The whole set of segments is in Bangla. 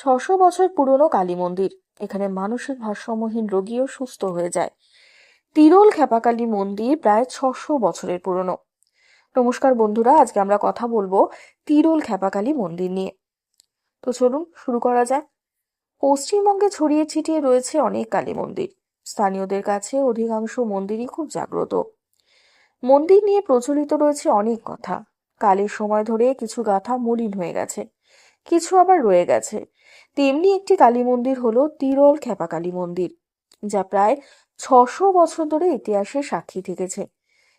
ছশো বছর পুরনো কালী মন্দির। এখানে মানসিক ভারসাম্যহীন রোগীও সুস্থ হয়ে যায়। তিরোল খেপাকালী মন্দির প্রায় ছশো বছরের পুরনো। নমস্কার বন্ধুরা, আজকে আমরা কথা বলব তিরোল খেপাকালী মন্দির নিয়ে। তো চলুন, শুরু করা যাক। পশ্চিমবঙ্গে ছড়িয়ে ছিটিয়ে রয়েছে অনেক কালী মন্দির। স্থানীয়দের কাছে অধিকাংশ মন্দিরই খুব জাগ্রত। মন্দির নিয়ে প্রচলিত রয়েছে অনেক কথা। কালের সময় ধরে কিছু গাথা মলিন হয়ে গেছে। কিছু আবার রয়ে গেছে। তেমনি একটি কালী মন্দির হলো তিরোল খেপা কালী মন্দির, যা প্রায় ছশো বছর ধরে ইতিহাসের সাক্ষী থেকেছে।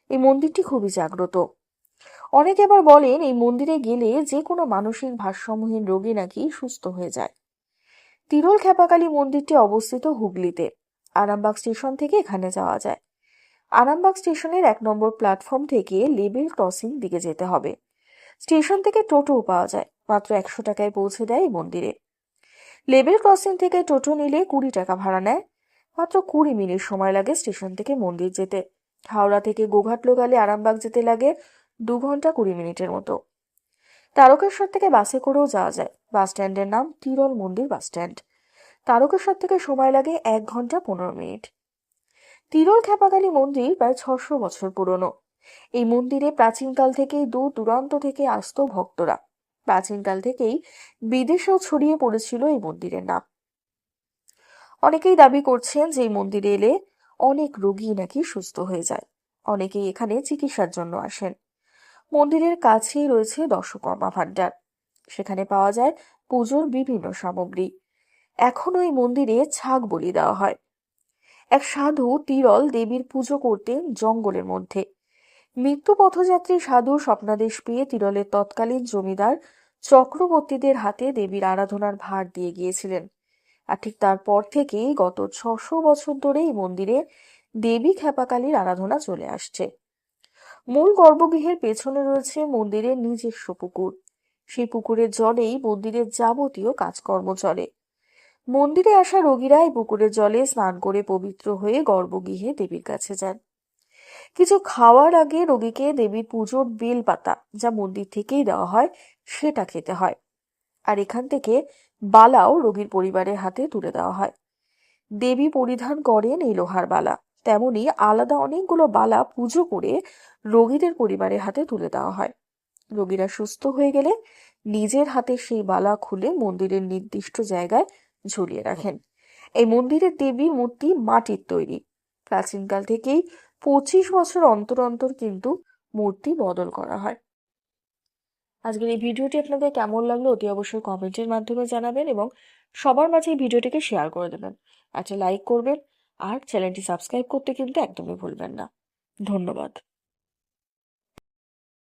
এই মন্দিরটি খুবই জাগ্রত। অনেকে আবার বলেন, এই মন্দিরে গেলে যে কোনো মানসিক ভারসাম্যহীন রোগী নাকি সুস্থ হয়ে যায়। তিরোল খেপাকালী মন্দিরটি অবস্থিত হুগলিতে, আরামবাগ স্টেশন থেকে এখানে যাওয়া যায়। আরামবাগ স্টেশনের এক নম্বর প্ল্যাটফর্ম থেকে লেবেল ক্রসিং দিকে যেতে হবে। স্টেশন থেকে টোটোও পাওয়া যায়। মাত্র একশো টাকায় পৌঁছে দেয় মন্দিরে। লেবেল ক্রসিং থেকে টোটো নিলে কুড়ি টাকা ভাড়া নেয়। মাত্র কুড়ি মিনিট সময় লাগে স্টেশন থেকে মন্দির যেতে। হাওড়া থেকে গোঘাট লোকালে আরামবাগ যেতে লাগে দু ঘণ্টা কুড়ি মিনিটের মতো। তারকেশ্বর থেকে বাসে করেও যাওয়া যায়। বাস স্ট্যান্ডের নাম তিরল মন্দির বাস স্ট্যান্ড। তারকেশ্বর থেকে সময় লাগে এক ঘণ্টা পনেরো মিনিট। তিরল খেপাকালী মন্দির প্রায় ছশো বছর পুরনো। এই মন্দিরে প্রাচীনকাল থেকেই দূর দূরান্ত থেকে আসত ভক্তরা। প্রাচীনকাল থেকেই বিদেশেও ছড়িয়ে পড়েছিল এই মন্দিরের নাম। অনেকেই দাবি করছেন যে এই মন্দিরে এলে অনেক রোগী নাকি সুস্থ হয়ে যায়। অনেকেই এখানে চিকিৎসার জন্য আসেন। মন্দিরের কাছেই রয়েছে দর্শকর্মা ভাণ্ডার। সেখানে পাওয়া যায় পুজোর বিভিন্ন সামগ্রী। এখনও এই মন্দিরে ছাগ বলি দেওয়া হয়। এক সাধু তিরল দেবীর পুজো করতেন জঙ্গলের মধ্যে। মৃত্যু পথযাত্রী সাধু স্বপ্নাদেশ পেয়ে তিরলের তৎকালীন জমিদার চক্রবর্তীদের হাতে দেবীর আরাধনার ভার দিয়ে গিয়েছিলেন। আর ঠিক তারপর থেকেই গত ছশো বছর ধরে এই মন্দিরে দেবী খেপাকালীর আরাধনা চলে আসছে। মূল গর্ভগৃহের পেছনে রয়েছে মন্দিরের নিজস্ব পুকুর। সেই পুকুরের জলেই মন্দিরের যাবতীয় কাজকর্ম চলে। মন্দিরে আসা রোগীরা এই পুকুরের জলে স্নান করে পবিত্র হয়ে গর্ভগৃহে দেবীর কাছে যান। কিছু খাওয়ার আগে রোগীকে দেবীর পুজোর বেল পাতা যা মন্দির থেকেই দেওয়া হয়, সেটা খেতে হয়। আর এখান থেকে বালাও রোগীর পরিবারের হাতে তুলে দেওয়া হয়। দেবী পরিধান করেন এই লোহার বালা। তেমনি আলাদা অনেকগুলো বালা পুজো করে রোগীদের পরিবারের হাতে তুলে দেওয়া হয়। রোগীরা সুস্থ হয়ে গেলে নিজের হাতে সেই বালা খুলে মন্দিরের নির্দিষ্ট জায়গায় ঝুলিয়ে রাখেন। এই মন্দিরের দেবী মূর্তি মাটির তৈরি। প্রাচীনকাল থেকেই পঁচিশ বছর অন্তর অন্তর কিন্তু মূর্তি বদল করা হয়। আজকের এই ভিডিওটি আপনাদের কেমন লাগল অতি অবশ্যই কমেন্টের মাধ্যমে জানাবেন এবং সবার মাঝে এই ভিডিওটিকে শেয়ার করে দেবেন। একটা লাইক করবেন আর চ্যানেলটি সাবস্ক্রাইব করতে কিন্তু একদমই ভুলবেন না। ধন্যবাদ।